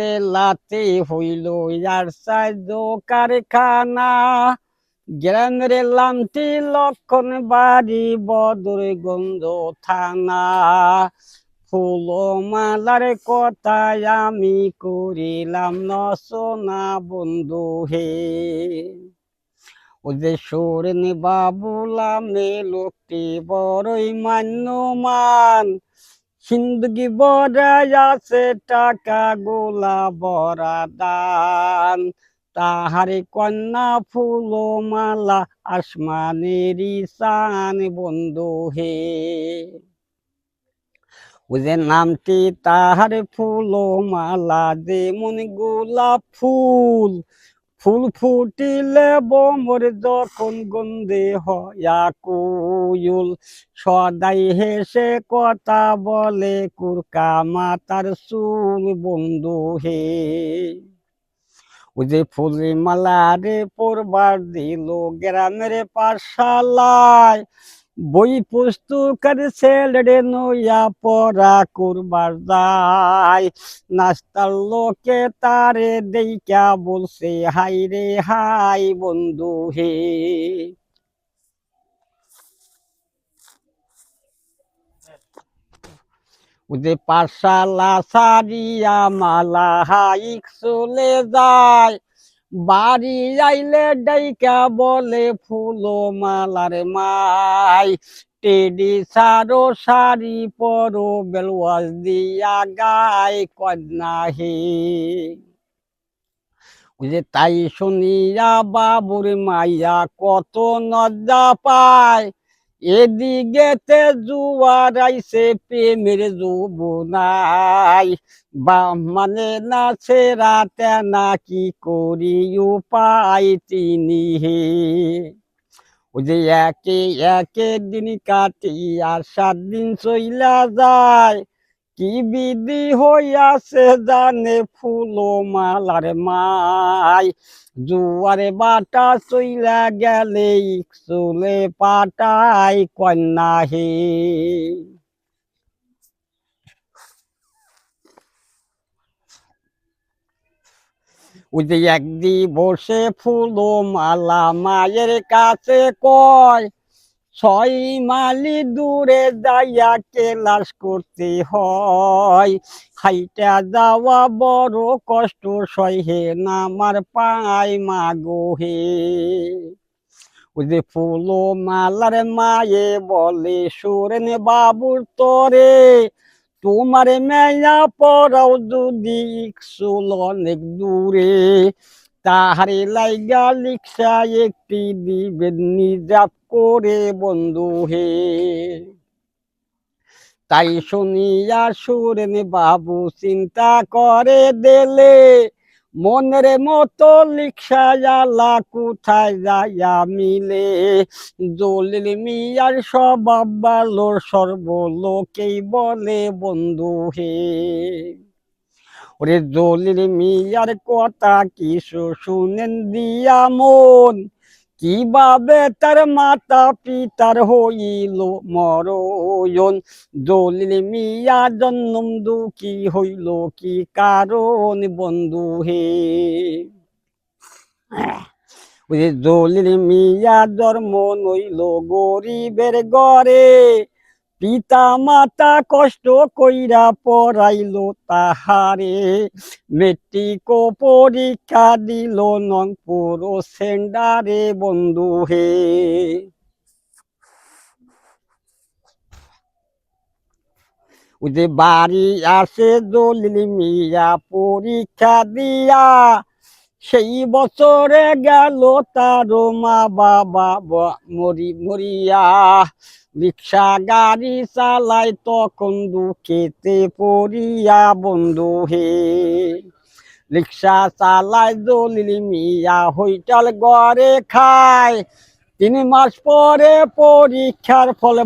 জেলাতে হইল ইয়ার সাইজ কারখানা। গ্রামের লামটি লক্ষণ বাড়ি বদর গন্ধ থানা। ফুল মালার কথায় আমি করিলাম নসনা বন্ধু হে। ও যে সোরেন বাবুলামে লোকটি বড়ই মান্যমান। সিন্দুকি বড়াই আছে টাকা গোলা বড়া দান। তাহারে কন্যা ফুল মালা আসমানেরই সান বন্ধু হে। ও নামটি তাহার ফুল মালা, যেমন গোলাপ ফুল ফুল ফুটিলে বোমর যখন গন্ধে কুয়ুল সদাই হেসে কথা বলে, কুরকা মাতার চুল বন্ধু হে। ও যে ফুলি মালা রে পড়বার দিল গ্রামের পাঠশালায় বই পুস্তকের ছেলে নইয়া পড়া করবার যায়। নাস্তার লোকে তারে দেইকা বলছে, হাই রে, হাই বন্ধু হে। ওদের পাঠশালা সারিয়া মালা হাইক চলে যায়। বাড়ি আইলে ডাইকা বলে ফুলো মালার মাই। টেডি সারো সারি পরো বেলওয়াজ দিয়া গাই কন্যা হে যে তাই শুনিয়া বাবুর মাইয়া কত নজ্জা পায়। এদিকেতে জুয়ার আইসে প্রেমের যুবনাই। বা মানে না ছেড়াতে না কি করি উপায় তিনি হে। ওই যে একে একে দিন কাটি আর সাত দিন চইলা যায়। কি বিধি হইয়াছে জানে ফুলো মালার মাই। জুয়ারে বাটা চইলা গেলে চুলে পাটাই কন্যা হে ওই যে একদি বসে ফুলো মালা মায়ের কাছে কয় ছয় মালি দূরে যাইয়া কেলাস করতে হয়। হাইটা যাওয়া বড় কষ্ট সহে নামার পায় মাগো হে। ওই যে ফুলো মালার মায়ে বলে, সুরেন বাবুর তরে, তোমার মেয়া পড়াও যদি অনেক দূরে তাহারে লাইগা লিখা একটি দিবেন নিজাপ করে বন্ধু হে। তাই শুনিয়া সুরেন বাবু চিন্তা করে দেলে, মনের মতো লিখা জালা কোথায় যাইয়া মিলে। জলিল মিয়ার স্বভাব ভালো সর্বলোকেই বলে বন্ধু হে। ওরে জলিল মিয়ার কথা কিছু শুনেন দিয়া মন? কীভাবে তার মাতা পিতার হইল মরণ? জলিল মিয়া জন্ম দুঃখী হইল কি কারণ বন্ধু হে? ওই যে জলিল মিয়া জন্ম নইল গরিবের ঘরে। পিতা মাতা কষ্ট কইরা পড়াইল তাহারে। মেট্রিক পরীক্ষা দিল নংপুর সেন্ডারে বন্ধু হে। ওই যে বাড়ি আসে দলিল মিয়া পরীক্ষা দিয়া সেই বছরে গেল তার মা বাবা মরি, মরিয়া। রিক্সা গাড়ি চালাই তখন দুঃখেতে পড়িয়া বন্ধু হে। রিক্সা চালায় দলিল মিয়া হইটাল গড়ে খায়। তিন মাস পরে পরীক্ষার ফল